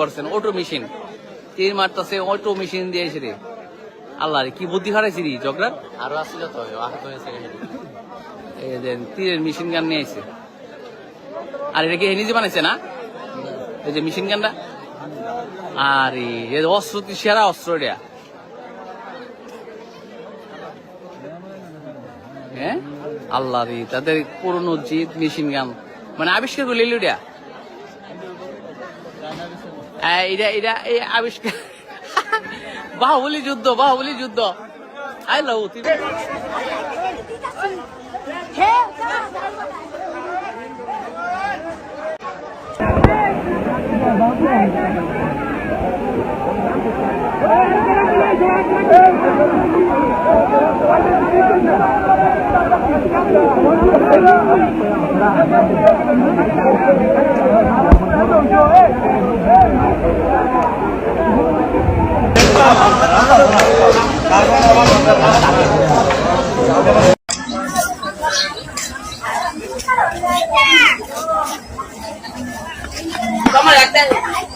করছেন auto machine তীর মারতেছে অটো মেশিন দিয়ে এসে রে। আল্লাহ কি বুদ্ধি হারাইছি রে চক্রা আরও আসছিল তো আহত হয়েছে এই দেন তীরের মেশিন গান নিয়ে আর এটা কি নিজে বানাইছে না? এই যে মেশিন গানটা আরে এ অস্ত্র সেরা অস্ত্র এটা? হ্যাঁ আল্লাহ রে তাদের পুরনো জিত মেশিন গান মানে আবিষ্কার করলে এটা? এটা এটা আবিষ্কার। বাহুবলি যুদ্ধ বাহুবলি যুদ্ধ। I love Thank you. Come on,